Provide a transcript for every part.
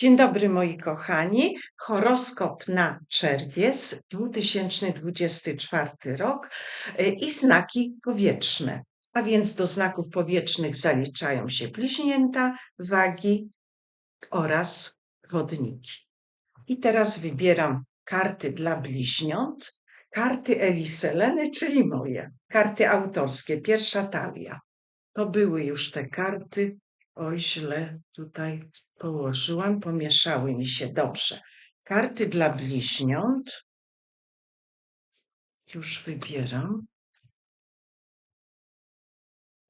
Dzień dobry moi kochani. Horoskop na czerwiec 2024 rok y, i znaki powietrzne. A więc do znaków powietrznych zaliczają się bliźnięta, wagi oraz wodniki. I teraz wybieram karty dla bliźniąt, karty Eli Seleny, czyli moje, karty autorskie, pierwsza talia. To były już te karty. Oj, źle tutaj położyłam, pomieszały mi się dobrze. Karty dla bliźniąt. Już wybieram.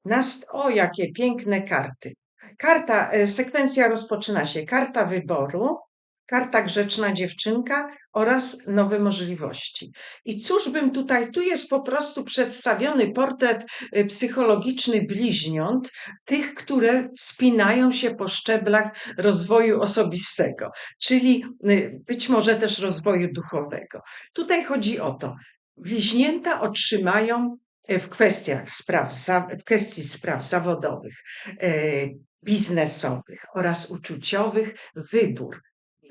Nast o, jakie piękne karty. Karta, e, sekwencja rozpoczyna się. Karta wyboru, karta grzeczna dziewczynka oraz nowe możliwości. I cóż bym tutaj, tu jest po prostu przedstawiony portret y, psychologiczny bliźniąt, tych, które wspinają się po szczeblach rozwoju osobistego, czyli y, być może też rozwoju duchowego. Tutaj chodzi o to, bliźnięta otrzymają y, w kwestiach spraw, w kwestii spraw zawodowych, biznesowych oraz uczuciowych wybór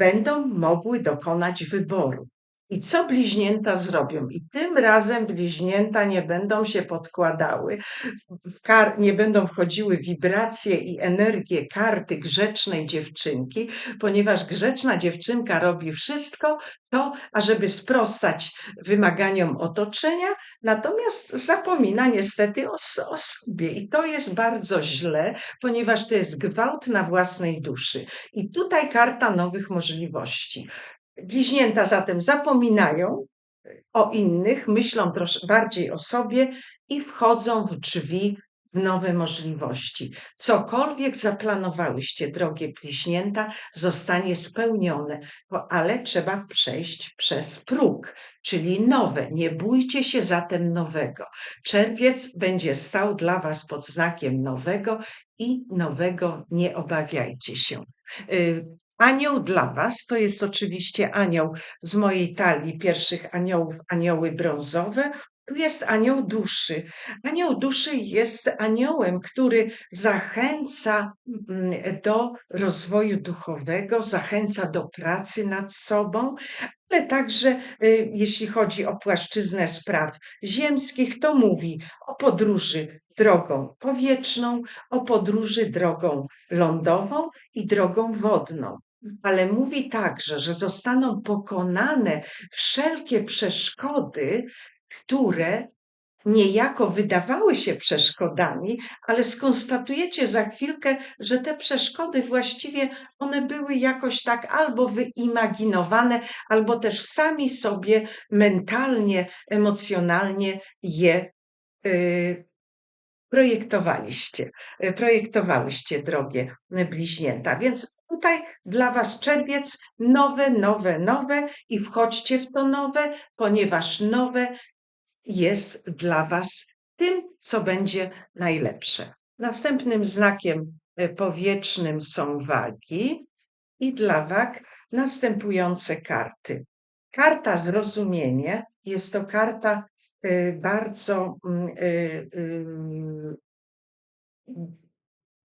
będą mogły dokonać wyboru. I co bliźnięta zrobią? I tym razem bliźnięta nie będą się podkładały, nie będą wchodziły wibracje i energie karty grzecznej dziewczynki, ponieważ grzeczna dziewczynka robi wszystko to, ażeby sprostać wymaganiom otoczenia, natomiast zapomina niestety o, o sobie. I to jest bardzo źle, ponieważ to jest gwałt na własnej duszy. I tutaj karta nowych możliwości. Bliźnięta zatem zapominają o innych, myślą troszkę bardziej o sobie i wchodzą w drzwi w nowe możliwości. Cokolwiek zaplanowałyście, drogie bliźnięta, zostanie spełnione, ale trzeba przejść przez próg, czyli nowe. Nie bójcie się zatem nowego. Czerwiec będzie stał dla Was pod znakiem nowego i nowego nie obawiajcie się. Anioł dla Was to jest oczywiście anioł z mojej talii pierwszych aniołów, anioły brązowe. Tu jest anioł duszy. Anioł duszy jest aniołem, który zachęca mm, do rozwoju duchowego, zachęca do pracy nad sobą, ale także y, jeśli chodzi o płaszczyznę spraw ziemskich, to mówi o podróży drogą powietrzną, o podróży drogą lądową i drogą wodną ale mówi także, że zostaną pokonane wszelkie przeszkody, które niejako wydawały się przeszkodami, ale skonstatujecie za chwilkę, że te przeszkody właściwie one były jakoś tak albo wyimaginowane, albo też sami sobie mentalnie, emocjonalnie je y, projektowaliście, y, projektowałyście drogie bliźnięta. Więc Tutaj dla Was czerwiec nowe, nowe, nowe i wchodźcie w to nowe, ponieważ nowe jest dla Was tym, co będzie najlepsze. Następnym znakiem e, powietrznym są wagi i dla wag następujące karty. Karta zrozumienie jest to karta e, bardzo mm, e,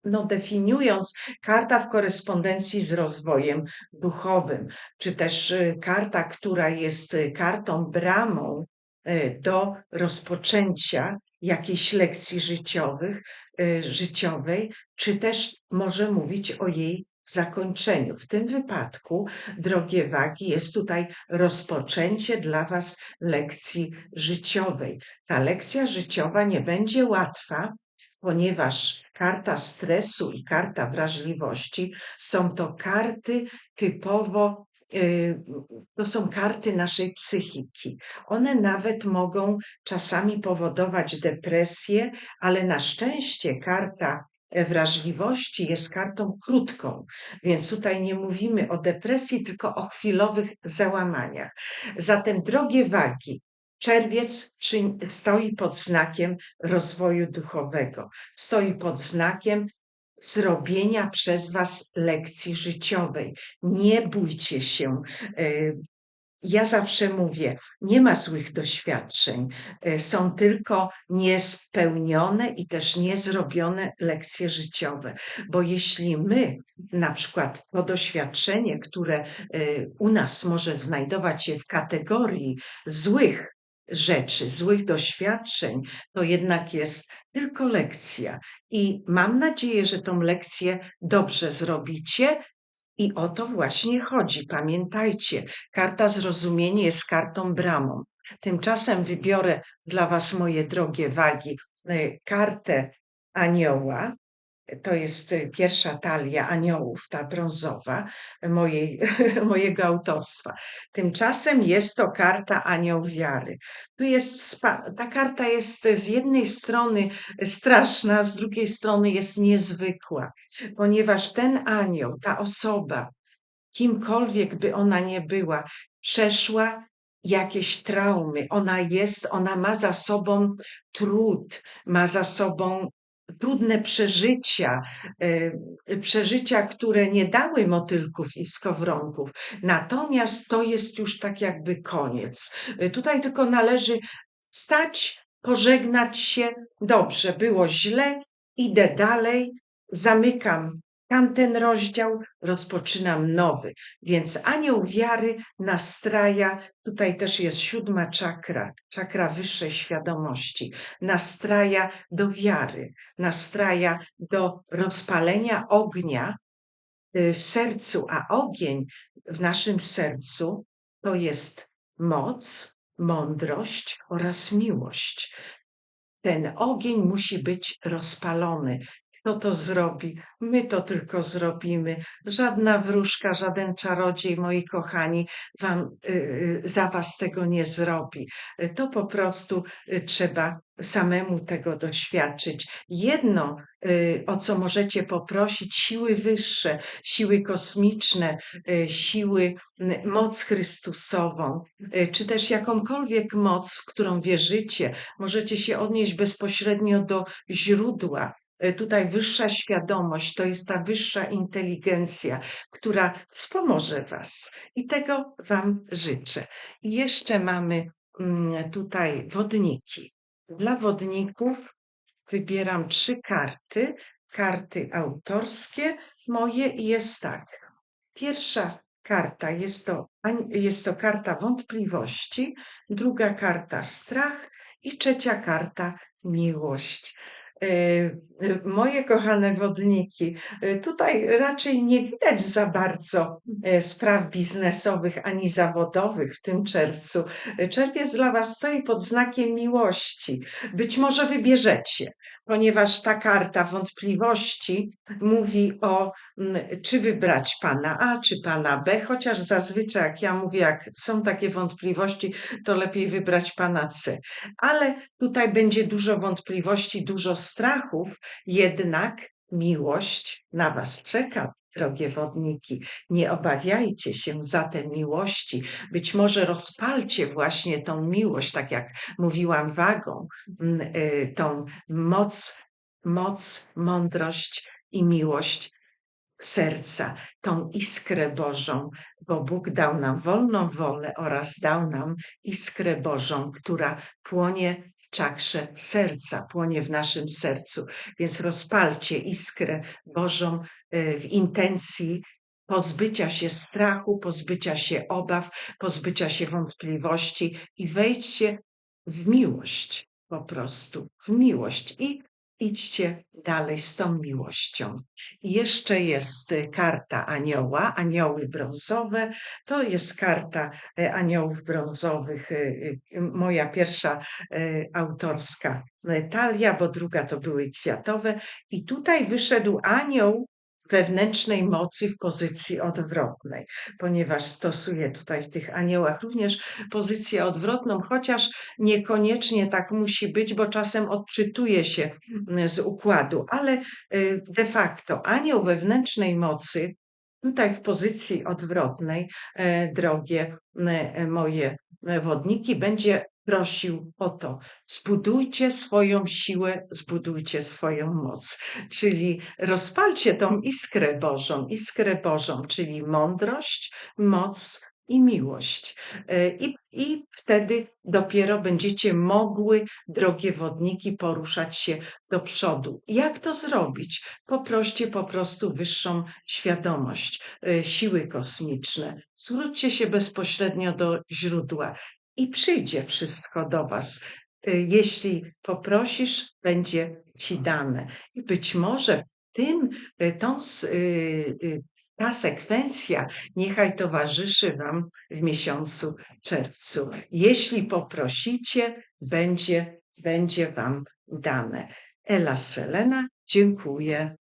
no, definiując karta w korespondencji z rozwojem duchowym, czy też y, karta, która jest y, kartą bramą y, do rozpoczęcia jakiejś lekcji życiowych, życiowej, czy też może mówić o jej zakończeniu. W tym wypadku, drogie wagi, jest tutaj rozpoczęcie dla Was lekcji życiowej. Ta lekcja życiowa nie będzie łatwa, ponieważ karta stresu i karta wrażliwości są to karty typowo y, to są karty naszej psychiki. One nawet mogą czasami powodować depresję, ale na szczęście karta wrażliwości jest kartą krótką, więc tutaj nie mówimy o depresji, tylko o chwilowych załamaniach. Zatem, drogie wagi, Czerwiec stoi pod znakiem rozwoju duchowego, stoi pod znakiem zrobienia przez Was lekcji życiowej. Nie bójcie się e, ja zawsze mówię, nie ma złych doświadczeń, e, są tylko niespełnione i też niezrobione lekcje życiowe. Bo jeśli my, na przykład to doświadczenie, które e, u nas może znajdować się w kategorii złych rzeczy, złych doświadczeń, to jednak jest tylko lekcja. I mam nadzieję, że tą lekcję dobrze zrobicie i o to właśnie chodzi. Pamiętajcie, karta zrozumienie jest kartą bramą. Tymczasem wybiorę dla Was, moje drogie wagi, e, kartę anioła. To jest e, pierwsza talia aniołów, ta brązowa, mojej, mojego autorstwa. Tymczasem jest to karta anioł wiary. Tu jest, ta karta jest z jednej strony straszna, z drugiej strony jest niezwykła, ponieważ ten anioł, ta osoba, kimkolwiek by ona nie była, przeszła jakieś traumy. Ona jest, ona ma za sobą trud, ma za sobą trudne przeżycia, e, przeżycia, które nie dały motylków i skowronków. Natomiast to jest już tak jakby koniec. E, tutaj tylko należy stać, pożegnać się. Dobrze, było źle, idę dalej, zamykam tamten rozdział, rozpoczynam nowy. Więc anioł wiary nastraja, tutaj też jest siódma czakra, czakra wyższej świadomości, nastraja do wiary, nastraja do rozpalenia ognia y, w sercu, a ogień w naszym sercu to jest moc, mądrość oraz miłość. Ten ogień musi być rozpalony. Kto to zrobi? My to tylko zrobimy. Żadna wróżka, żaden czarodziej, moi kochani, wam, y, y, za was tego nie zrobi. To po prostu y, trzeba samemu tego doświadczyć. Jedno, o co możecie poprosić, siły wyższe, siły kosmiczne, siły, moc Chrystusową, czy też jakąkolwiek moc, w którą wierzycie, możecie się odnieść bezpośrednio do źródła tutaj wyższa świadomość, to jest ta wyższa inteligencja, która wspomoże Was. I tego Wam życzę. I jeszcze mamy mm, tutaj wodniki. Dla wodników wybieram trzy karty, karty autorskie moje i jest tak. Pierwsza karta jest to, jest to karta wątpliwości, druga karta strach i trzecia karta miłość. E, moje kochane wodniki, e, tutaj raczej nie widać za bardzo spraw biznesowych ani zawodowych w tym czerwcu. Czerwiec dla Was stoi pod znakiem miłości. Być może wybierzecie, ponieważ ta karta wątpliwości mówi o, czy wybrać pana A, czy pana B, chociaż zazwyczaj, jak ja mówię, jak są takie wątpliwości, to lepiej wybrać pana C. Ale tutaj będzie dużo wątpliwości, dużo strachów, jednak miłość na Was czeka, drogie wodniki. Nie obawiajcie się zatem miłości. Być może rozpalcie właśnie tą miłość, tak jak mówiłam, wagą, y, tą moc, moc, mądrość i miłość serca, tą iskrę Bożą, bo Bóg dał nam wolną wolę oraz dał nam iskrę Bożą, która płonie czakrze serca, płonie w naszym sercu. Więc rozpalcie iskrę Bożą e, w intencji pozbycia się strachu, pozbycia się obaw, pozbycia się wątpliwości i wejdźcie w miłość po prostu, w miłość i idźcie dalej z tą miłością. Jeszcze jest karta anioła, anioły brązowe. To jest karta y, aniołów brązowych, y, moja pierwsza autorska talia, bo druga to były kwiatowe. I tutaj wyszedł anioł wewnętrznej mocy w pozycji odwrotnej, ponieważ stosuję tutaj w tych aniołach również pozycję odwrotną, chociaż niekoniecznie tak musi być, bo czasem odczytuje się mm, z układu, ale y, de facto anioł wewnętrznej mocy tutaj w pozycji odwrotnej, e, drogie moje wodniki, będzie prosił o to: zbudujcie swoją siłę, zbudujcie swoją moc. Czyli rozpalcie tą iskrę Bożą, iskrę Bożą, czyli mądrość, moc, i miłość. E, I, I wtedy dopiero będziecie mogły, drogie wodniki, poruszać się do przodu. Jak to zrobić? Poproście po prostu wyższą świadomość, e, siły kosmiczne. Zwróćcie się bezpośrednio do źródła i przyjdzie wszystko do Was. E, jeśli poprosisz, będzie Ci dane. I być może tym, tą, ta sekwencja niechaj towarzyszy Wam w miesiącu czerwcu. Jeśli poprosicie, będzie, będzie Wam dane. Ela Selena, dziękuję.